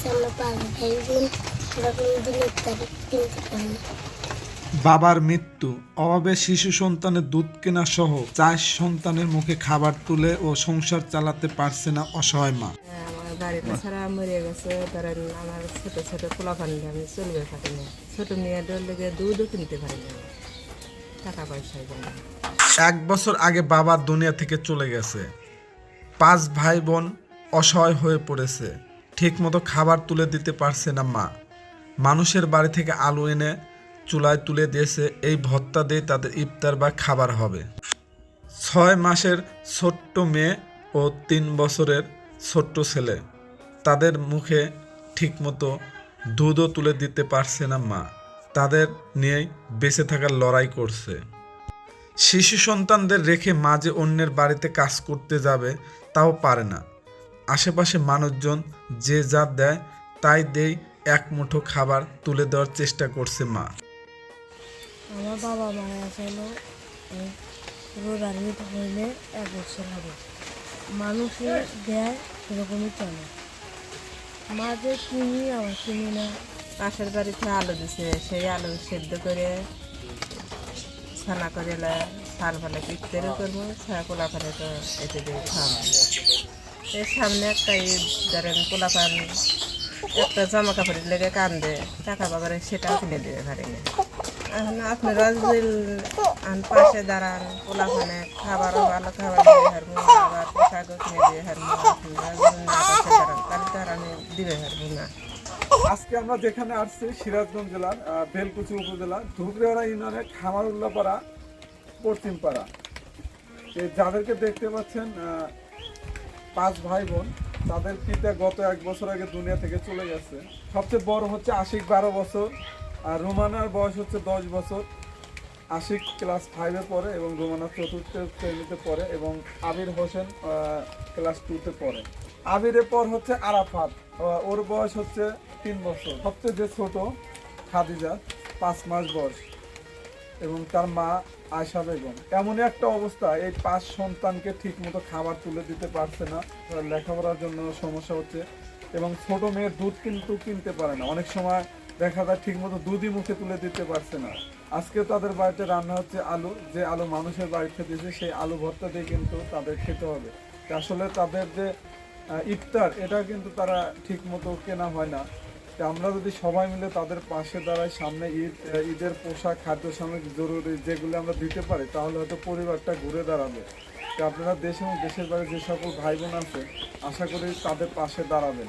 আছে আমরা পাঁচ ভাই বোন আমরা কোনোদিন ইফতারি কিনতে পারি বাবার মৃত্যু অভাবে শিশু সন্তানের দুধ কেনা সহ চার সন্তানের মুখে খাবার তুলে ও সংসার চালাতে পারছে না অসহায় মা। আমার বাড়িতে ছাড়া মরে গেছে ধরেন আমার ছোট ছোট পোলা পানি আমি চলবে পারি না। ছোট মেয়েদের লেগে দুধও কিনতে পারি না। টাকা পয়সা এক বছর আগে বাবা দুনিয়া থেকে চলে গেছে। পাঁচ ভাই বোন অসহায় হয়ে পড়েছে। ঠিকমতো খাবার তুলে দিতে পারছে না মা। মানুষের বাড়ি থেকে আলু এনে চুলায় তুলে দিয়েছে, এই ভত্তা দিয়ে তাদের ইফতার বা খাবার হবে। ছয় মাসের ছোট্ট মেয়ে ও তিন বছরের ছোট্ট ছেলে। তাদের মুখে ঠিকমতো দুধও তুলে দিতে পারছে না মা। তাদের নিয়েই বেঁচে থাকার লড়াই করছে। শিশু সন্তানদের রেখে মাঝে অন্যের বাড়িতে কাজ করতে যাবে, তাও পারে না। আশেপাশে মানুষজন যে যা দেয়, তাই দেই এক মুঠো খাবার তুলে দেওয়ার চেষ্টা করছে মা। আমার বাবা মারা গেছিল রোজার হইলে এক বছর হবে। মানুষে দেয় সেরকমই চলে। মাঝে কিনি আবার কিনি না। পাশের বাড়িতে আলু দিছে, সেই আলু সেদ্ধ করে ছানা করে সার ফেলে পিকতেরও করব ছায়া পোলা ফেলে তো এতে দিয়ে খাওয়াবো এর সামনে একটা ধরেন পোলা পান একটা জামা কাপড়ের লেগে কান্দে, টাকা বাবারে সেটাও কিনে পারি না এখন আপনি রাজবিল আন পাশে দাঁড়ান পোলা পানে খাবারও ভালো খাবার দিয়ে হারবো আবার পোশাকও কিনে দিয়ে হারবো দাঁড়ান আমি দিবে হারবো না। আজকে আমরা যেখানে আসছি, সিরাজগঞ্জ জেলার বেলকুচি উপজেলা ধুবরিয়াড়া ইউনিয়নের খামারুল্লাপাড়া পশ্চিমপাড়া। এই যাদেরকে দেখতে পাচ্ছেন পাঁচ ভাই বোন তাদের পিতা গত এক বছর আগে দুনিয়া থেকে চলে গেছে। সবচেয়ে বড় হচ্ছে আশিক বারো বছর, আর রোমানার বয়স হচ্ছে দশ বছর। আশিক ক্লাস ফাইভে পড়ে এবং রোমানা চতুর্থ শ্রেণীতে পড়ে এবং আবির হোসেন ক্লাস টুতে পড়ে। আবিরের পর হচ্ছে আরাফাত ওর বয়স হচ্ছে তিন বছর। সবচেয়ে যে ছোট খাদিজা, পাঁচ মাস বয়স। এবং তার মা আয়সা বেগম। এমনই একটা অবস্থা, এই পাঁচ সন্তানকে ঠিক মতো খাবার তুলে দিতে পারছে না লেখাপড়ার জন্য সমস্যা হচ্ছে এবং ছোট মেয়ের দুধ কিন্তু কিনতে পারে না। অনেক সময় দেখা যায় ঠিক মতো দুধই মুখে তুলে দিতে পারছে না। আজকে তাদের বাড়িতে রান্না হচ্ছে আলু, যে আলু মানুষের বাড়িতে দিয়েছে, সেই আলু ভর্তা দিয়ে কিন্তু তাদের খেতে হবে। আসলে তাদের যে ইফতার, এটা কিন্তু তারা ঠিক মতো কেনা হয় না। আমরা যদি সবাই মিলে তাদের পাশে দাঁড়াই, সামনে ঈদ, ঈদের পোশাক, খাদ্য সামগ্রী জরুরি যেগুলো আমরা দিতে পারি, তাহলে হয়তো পরিবারটা ঘুরে দাঁড়াবে। আপনারা দেশ এবং দেশের বাইরে যে সকল ভাই বোন আছে, আশা করি তাদের পাশে দাঁড়াবেন।